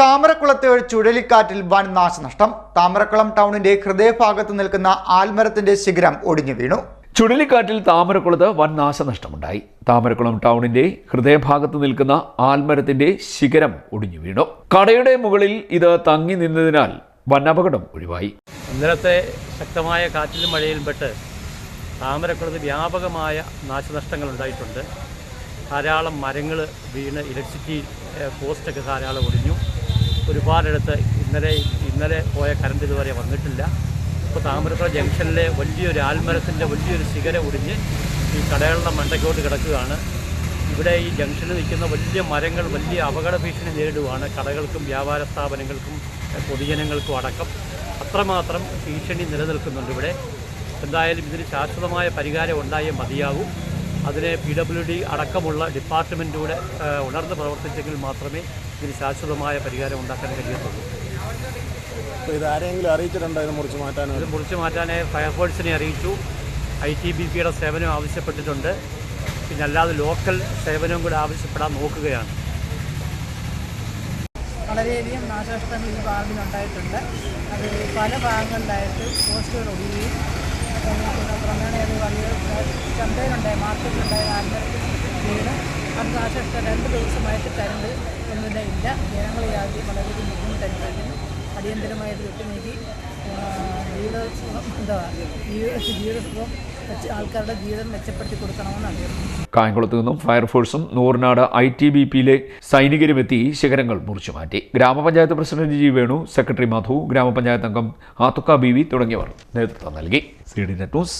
താമരക്കുളത്ത് ചുഴലിക്കാറ്റിൽ വൻ നാശനഷ്ടം. താമരക്കുളം ടൗണിന്റെ ഹൃദയഭാഗത്ത് നിൽക്കുന്ന ആൽമരത്തിന്റെ ശിഖരം ഒടിഞ്ഞു വീണു. ചുഴലിക്കാറ്റിൽ താമരക്കുളത്ത് വൻ നാശനഷ്ടമുണ്ടായി. താമരക്കുളം ടൗണിന്റെ ഹൃദയഭാഗത്ത് നിൽക്കുന്ന ആൽമരത്തിന്റെ ശിഖരം ഒടിഞ്ഞു വീണു. കടയുടെ മുകളിൽ ഇത് തങ്ങി നിന്നതിനാൽ വൻ അപകടം ഒഴിവായി. ഇന്നലത്തെ ശക്തമായ കാറ്റിലും മഴയിലും പെട്ട് താമരക്കുളത്ത് വ്യാപകമായ നാശനഷ്ടങ്ങൾ ഉണ്ടായിട്ടുണ്ട്. ധാരാളം മരങ്ങൾ വീണ് ഇലക്ട്രിസിറ്റി പോസ്റ്റൊക്കെ ധാരാളം ഒടിഞ്ഞു. ഒരുപാടിടത്ത് ഇന്നലെ ഇന്നലെ പോയ കറണ്ട് ഇതുവരെ വന്നിട്ടില്ല. ഇപ്പോൾ താമരക്കുളം ജംഗ്ഷനിലെ വലിയൊരു ആൽമരത്തിന്റെ വലിയൊരു ശിഖര ഒടിഞ്ഞ് ഈ കടകളുടെ മണ്ടയ്ക്കോട്ട് കിടക്കുകയാണ്. ഇവിടെ ഈ ജംഗ്ഷനിൽ നിൽക്കുന്ന വലിയ മരങ്ങൾ വലിയ അപകട ഭീഷണി നേരിടുവാണ്. കടകൾക്കും വ്യാപാര സ്ഥാപനങ്ങൾക്കും പൊതുജനങ്ങൾക്കും അടക്കം അത്രമാത്രം ഭീഷണി നിലനിൽക്കുന്നുണ്ട് ഇവിടെ. എന്തായാലും ഇതിന് ശാശ്വതമായ പരിഹാരം ഉണ്ടായേ മതിയാകൂ അതിന് പി ഡബ്ല്യു ഡി അടക്കമുള്ള ഡിപ്പാർട്ട്മെന്റൂടെ ഉണർന്ന് പ്രവർത്തിച്ചെങ്കിൽ മാത്രമേ ഇതിന് ശാശ്വതമായ പരിഹാരം ഉണ്ടാക്കാൻ കഴിയത്തുള്ളൂ. അപ്പോൾ ഇത് ആരെങ്കിലും അറിയിച്ചിട്ടുണ്ടോ? ഇത് മുറിച്ച് മാറ്റാനോ ഇത് മുറിച്ച് മാറ്റാനായി ഫയർഫോഴ്സിനെ അറിയിച്ചു. ഐ ടി ബി പിയുടെ സേവനം ആവശ്യപ്പെട്ടിട്ടുണ്ട്. പിന്നെ അല്ലാതെ ലോക്കൽ സേവനവും കൂടെ ആവശ്യപ്പെടാൻ നോക്കുകയാണ്. വളരെയധികം നാശനഷ്ടങ്ങൾ ഈ ഭാഗത്തിനുണ്ടായിട്ടുണ്ട് അത് പല ഭാഗങ്ങളിലായിട്ട് പോസ്റ്റുകൾ ഒടിയുകയും പിന്നെ ക്രമേണ അത് വലിയ ചന്തയിലുണ്ടായ മാർക്കറ്റിലുണ്ടായ ആൾക്കാർക്ക് അത് നാശം രണ്ട് ദിവസമായിട്ട് കരണ്ട് ഒന്നും ഇല്ല. ജനങ്ങൾ യാതൊരു വളരെയധികം ബുദ്ധിമുട്ട് അനുഭവിക്കുന്നു അടിയന്തരമായിട്ട് വിട്ടുനീക്കി ജീവിത മെച്ചപ്പെടുത്തി കൊടുക്കണമെന്നാണ് കായംകുളത്ത് നിന്നും ഫയർഫോഴ്സും നൂറിനാട് ഐ ടി ബി പിയിലെ സൈനികരുമെത്തി ശിഖരങ്ങൾ മുറിച്ചു മാറ്റി. ഗ്രാമപഞ്ചായത്ത് president G Venu secretary Madhu ഗ്രാമപഞ്ചായത്ത് അംഗം ആത്തുക്ക ബി വി തുടങ്ങിയവർ നേതൃത്വം നൽകി. ന്യൂസ്